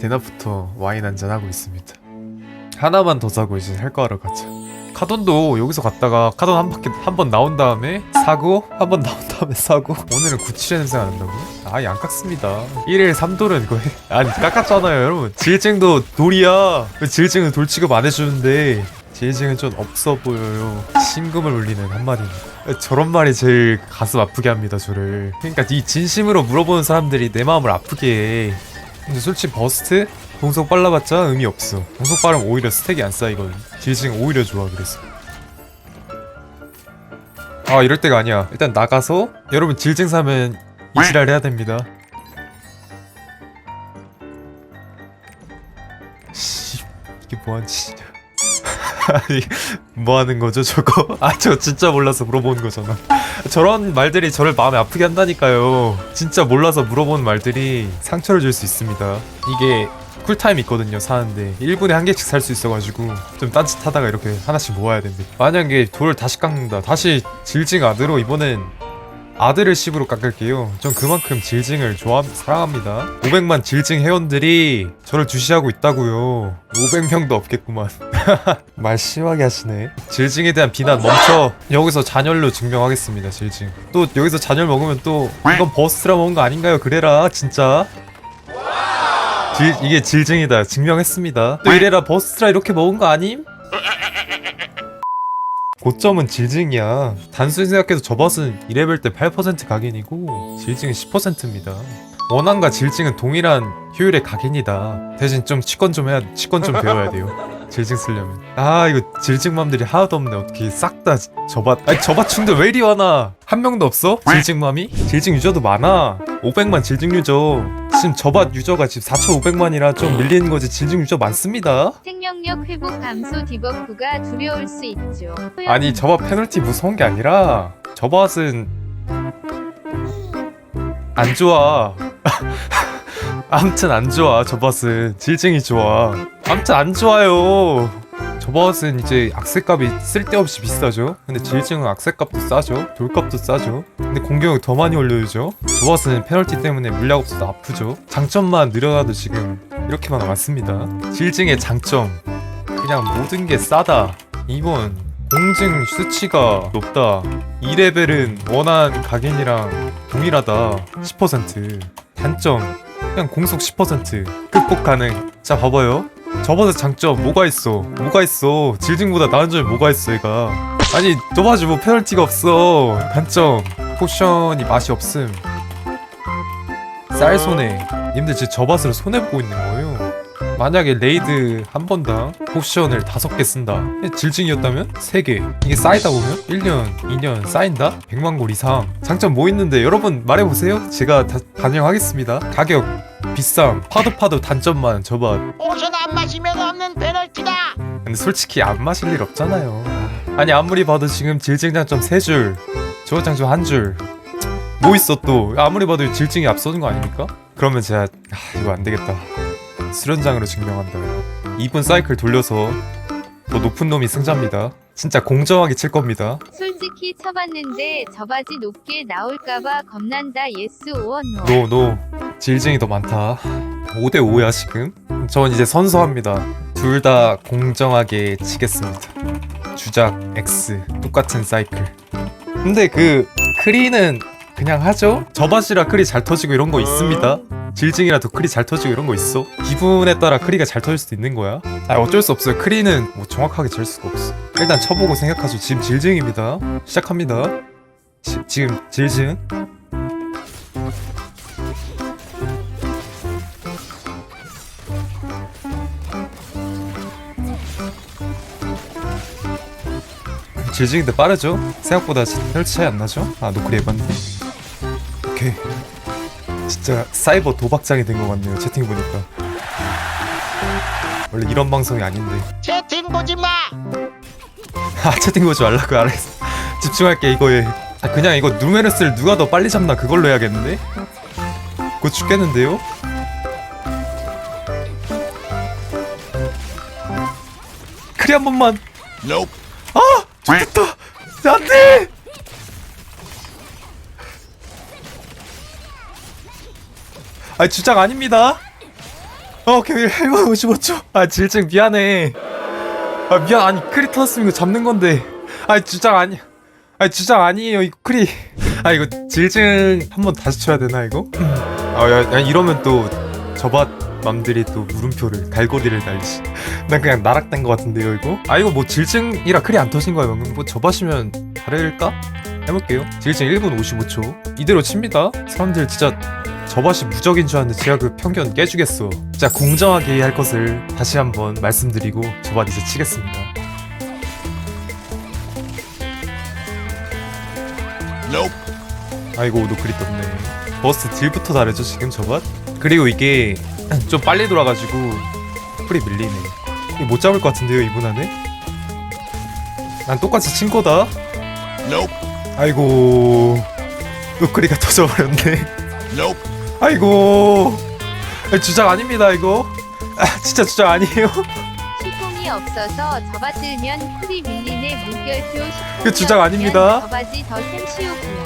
대낮부터 와인 한잔 하고 있습니다. 하나만 더 사고 이제 할거 하러 가자. 카돈도 여기서 갔다가 카돈 한 바퀴 한 번 나온 다음에 사고 한 번 나온 다음에 사고. 오늘은 97의 냄새가 난다고? 아예 안 깎습니다. 1일 3돌은 거의 아니 깎았잖아요 여러분. 질증도 돌이야. 왜 질증은 돌 취급 안 해주는데 질증은 좀 없어 보여요. 심금을 울리는 한마디입니다. 저런 말이 제일 가슴 아프게 합니다 저를. 그러니까 이 진심으로 물어보는 사람들이 내 마음을 아프게 해 근데 솔직히 버스트 공속 빨라봤자 의미 없어. 공속 빠르면 오히려 스택이 안 쌓이거든. 질증 오히려 좋아 그래서. 아 이럴 때가 아니야. 일단 나가서 여러분 질증 사면 이지랄 해야 됩니다. 씨 이게 뭐하는 짓이냐. 아니 뭐 하는 거죠 저거? 아 저 진짜 몰라서 물어보는 거잖아. 저런 말들이 저를 마음에 아프게 한다니까요. 진짜 몰라서 물어보는 말들이 상처를 줄 수 있습니다. 이게 쿨타임 있거든요 사는데. 1분에 한 개씩 살 수 있어가지고 좀 딴짓하다가 이렇게 하나씩 모아야 된대 만약에 돌을 다시 깎는다 다시 질징 아드로 이번엔 아들을 10으로 깎을게요. 전 그만큼 질징을 좋아 사랑합니다. 500만 질징 회원들이 저를 주시하고 있다고요 500명도 없겠구만. 말 심하게 하시네. 질징에 대한 비난 멈춰. 여기서 잔열로 증명하겠습니다 질징 또 여기서 잔열 먹으면 또 이건 버스트라 먹은 거 아닌가요? 그래라 진짜. 질, 이게 질증이다. 증명했습니다. 또 이래라 버스트라 이렇게 먹은 거 아님? 고점은 질증이야. 단순히 생각해도 저 버스는 2레벨 때 8% 각인이고 질증은 10%입니다 원한과 질증은 동일한 효율의 각인이다. 대신 좀 치권 좀 해야 치권 좀 배워야 돼요. 질증 쓰려면. 아 이거 질증맘들이 하나도 없네. 어떻게 싹 다 저밭 아니 저밭충들 왜 이리 많아 한 명도 없어? 질증맘이? 질증 유저도 많아. 500만 질증 유저. 지금 저밭 유저가 지금 4,500만이라 좀 밀리는 거지. 질증 유저 많습니다. 생명력 회복 감소 디버프가 두려울 수 있죠. 아니 저밭 페널티 무서운 게 아니라 저밭은 안 좋아. 암튼 안 좋아 저밭은 질증이 좋아. 암튼 안 좋아요. 저밭은 이제 악세값이 쓸데없이 비싸죠. 근데 질증은 악세값도 싸죠. 돌값도 싸죠. 근데 공격력 더 많이 올려주죠. 저밭은 페널티 때문에 물약 없어서 아프죠. 장점만 늘어나도 지금 이렇게만 많습니다. 질증의 장점. 그냥 모든 게 싸다. 2번 공증 수치가 높다. 2레벨은 원한 각인이랑 동일하다. 10% 단점. 그냥 공속 10% 극복 가능. 자 봐봐요. 저번에 장점 뭐가 있어? 뭐가 있어? 질증보다 나은 점이 뭐가 있어 얘가? 아니 저봐지 뭐 페널티가 없어. 단점. 포션이 맛이 없음. 쌀 손해 님들 지금 저밭으로 손해보고 있는 거예요 만약에 레이드 한 번당 포션을 다섯 개 쓴다 질증이었다면 세개 이게 쌓이다 보면 1년 2년 쌓인다 100만 골 이상 장점 뭐 있는데 여러분 말해보세요 제가 다 반영하겠습니다 가격 비쌈 파도 파도 단점만 저밭 포션 안 마시면 없는 페널티다. 근데 솔직히 안 마실 일 없잖아요. 아니 아무리 봐도 지금 질증 장점 3줄, 저거 장점 1줄. 뭐 있어 또? 아무리 봐도 질증이 앞서는 거 아닙니까? 그러면 제가 아, 이거 안 되겠다. 수련장으로 증명한다. 2분 사이클 돌려서 더 높은 놈이 승자입니다. 진짜 공정하게 칠 겁니다. 솔직히 쳐봤는데 저 바지 높게 나올까봐 겁난다. 예스 오어 노. 노, 노. 질증이 더 많다. 5대 5야 지금. 전 이제 선서합니다. 둘 다 공정하게 치겠습니다. 주작 X 똑같은 사이클. 근데 그 크리는 그냥 하죠. 저밭이라 크리 잘 터지고 이런 거 있습니다. 질증이라도 크리 잘 터지고 이런 거 있어. 기분에 따라 크리가 잘 터질 수도 있는 거야. 아 어쩔 수 없어요. 크리는 뭐 정확하게 질 수가 없어. 일단 쳐보고 생각하죠. 지금 질증입니다. 시작합니다. 지, 지금 질증. 질증인데 빠르죠? 생각보다 혈치 차이 안 나죠? 아 노크리 해봤네 오케이 진짜 사이버 도박장이 된 것 같네요 채팅 보니까 원래 이런 방송이 아닌데 채팅 보지 마. 아 채팅 보지 말라고 알았어 집중할게 이거에 아 그냥 이거 누메르스를 누가 더 빨리 잡나 그걸로 해야겠는데? 곧 죽겠는데요? 크리 한 번만 아! 좋겠다 안돼! 아 주작 아닙니다. 어, 오케이 1분 55초. 아 질증 미안해. 아 미안 아니 크리 터졌으면 이거 잡는 건데. 아 주장 아니 아 주장 아니에요 이거 크리. 아 이거 질증 한번 다시 쳐야 되나 이거? 아야 야, 이러면 또 저밭 맘들이 또 물음표를 갈고리를 달지. 난 그냥 나락된 것 같은데요 이거? 아 이거 뭐 질증이라 크리 안 터진 거야 뭐 저밭이면 다를까? 해볼게요. 질증 1분 55초. 이대로 칩니다. 사람들 진짜 저밭이 무적인 줄 알았는데 제가 그 편견 깨주겠어. 진짜 공정하게 할 것을 다시 한번 말씀드리고 저밭 이제 치겠습니다. 아이고 노크리 떴네. 버스 딜부터 다르죠 지금 저밭? 그리고 이게 좀 빨리 돌아가지고 풀이 밀리네. 못 잡을 것 같은데요 이분 안에? 난 똑같이 친 거다. 아이고 노크리가 터져버렸네. 아이고. 아, 주작 아닙니다 이거. 아, 진짜 주작 아니에요? 시풍이 없어서 접어들면 풀이 밀리네 물결표 그 주장 아닙니다. 접어지 더 샘시우고요.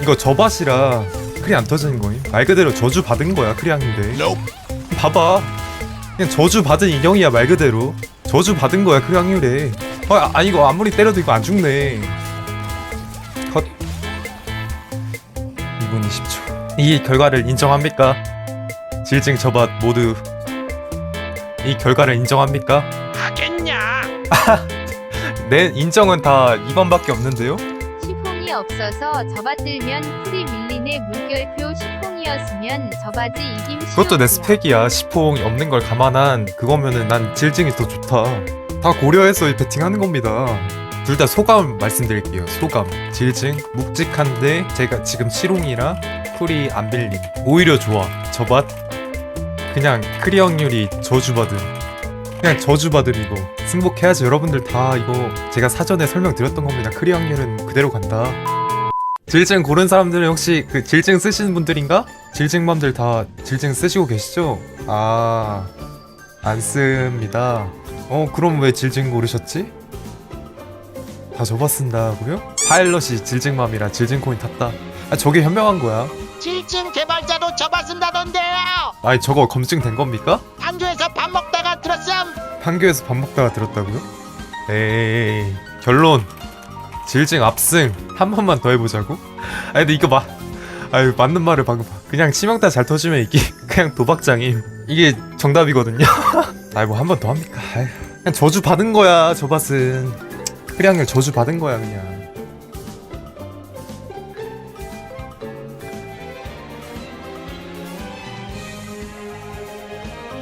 이거 저밭이라 크리 안 터지는 거임? 말 그대로 저주 받은 거야 크리앙인데. 봐봐. 그냥 저주 받은 인형이야 말 그대로. 저주 받은 거야 크리앙이래 아, 아 이거 아무리 때려도 이거 안 죽네 2분 20초 이 결과를 인정합니까? 질증 저밭 모두 이 결과를 인정합니까? 하겠냐? 내 인정은 다 이번밖에 없는데요? 시풍이 없어서 접어들면 풀이 밀리네 물결표 시풍이었으면 접어지 이김 그것도 내. 스펙이야. 시퐁이 없는 걸 감안한 그거면은 난 질증이 더 좋다. 다 고려해서 이 배팅하는 겁니다. 둘 다 소감 말씀드릴게요. 소감. 질증 묵직한데 제가 지금 치롱이라 쿨이 안 빌림. 오히려 좋아. 저밭 그냥 크리 확률이 저주받은. 그냥 저주받은 이거. 승복해야지 여러분들 다 이거 제가 사전에 설명드렸던 겁니다. 크리 확률은 그대로 간다. 질증 고른 사람들은 혹시 그 질증 쓰시는 분들인가? 질증맘들 다 질증 쓰시고 계시죠? 아, 안 씁니다. 어, 그럼 왜 질증 고르셨지? 다 접어 쓴다고요? 파일럿이 질증맘이라 질증 코인 탔다. 아, 저게 현명한 거야. 질증 개발자도 접어쓴다던데요. 아니, 저거 검증된 겁니까? 판교에서 밥 먹다가 들었음. 판교에서 밥 먹다가 들었다고요? 에이, 결론. 질증 압승. 한 번만 더 해보자고? 아니, 근데 이거 마, 아유, 맞는 말을 방금 봐. 그냥 치명타 잘 터지면 이게 그냥 도박장임. 이게 정답이거든요. 아이, 뭐 한 번 더 합니까? 아유, 그냥 저주 받은 거야, 저 밭은. 크리앙을 저주 받은 거야, 그냥.